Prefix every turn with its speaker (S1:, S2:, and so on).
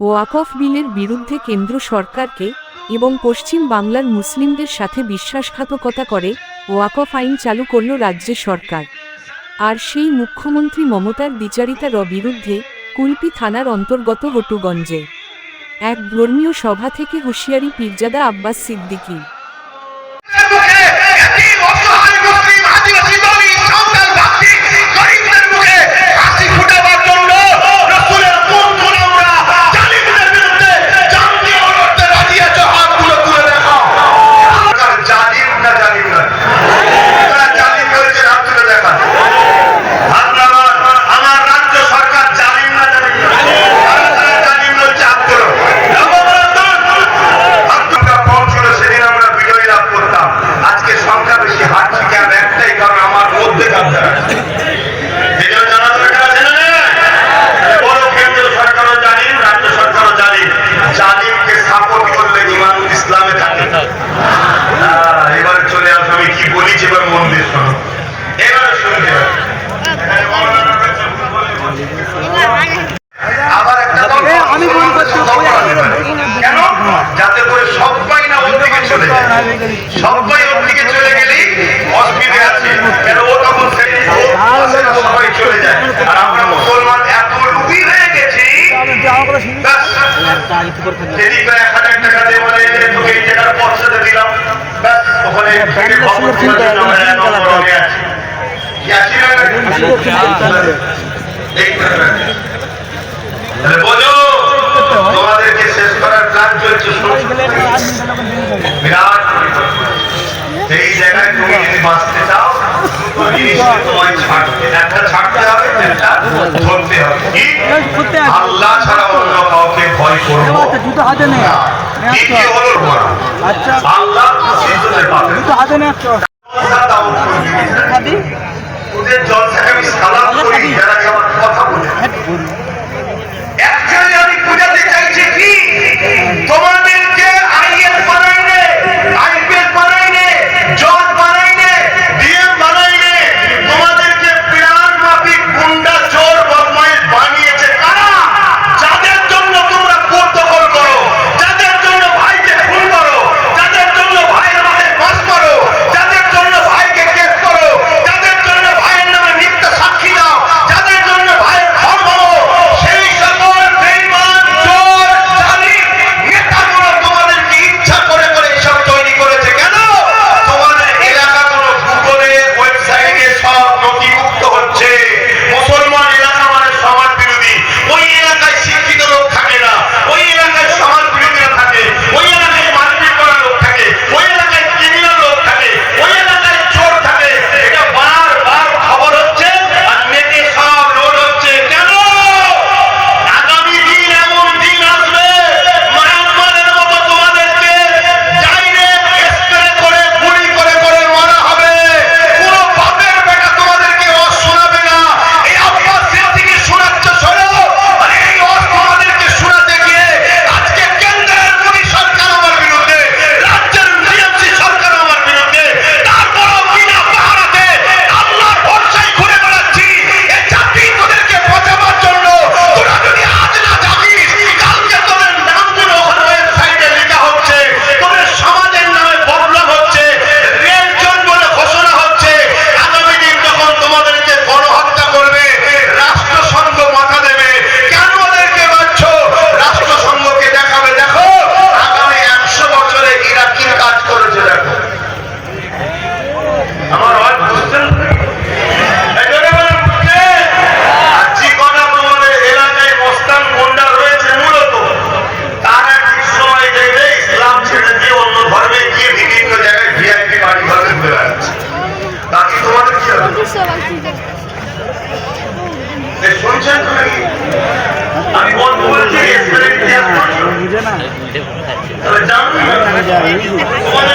S1: ওয়াকফ বিলের বিরুদ্ধে কেন্দ্র সরকারকে এবং পশ্চিম বাংলার মুসলিমদের সাথে বিশ্বাসঘাতকতা করে ওয়াকফ আইন চালু করল রাজ্য সরকার। আর সেই মুখ্যমন্ত্রী মমতার বিচারিতার বিরুদ্ধে কুলপি থানার অন্তর্গত হটুগঞ্জে। এক ধর্মীয় সভা থেকে হুঁশিয়ারি পির্জাদা আব্বাস সিদ্দিকী
S2: আমি মনে করছি কেন যাতে করে সবাই না ওদিকে চলে যায় সবাই ওদিকে চলে গেলে অসুবিধা আছে কেন ও তখন সবাই চলে যায় আর আমরা মুসলমান এত রুগী হয়ে গেছি দেরি করে এক হাজার টাকা দিয়ে বলে যে তোকে এই জায়গার পয়সাটা দিলাম ব্যাস ওখানে খবর আছে বোঝো তোমাদেরকে শেষ করার প্ল্যান চলছে বিরাট আল্লাহ আচ্ছা।
S3: দুটো হাতে নেই হাতে নেই।
S2: যে জলসাকে আমি সালাম করি যারা আমার কথা আমি বলব বলছি তবে জানো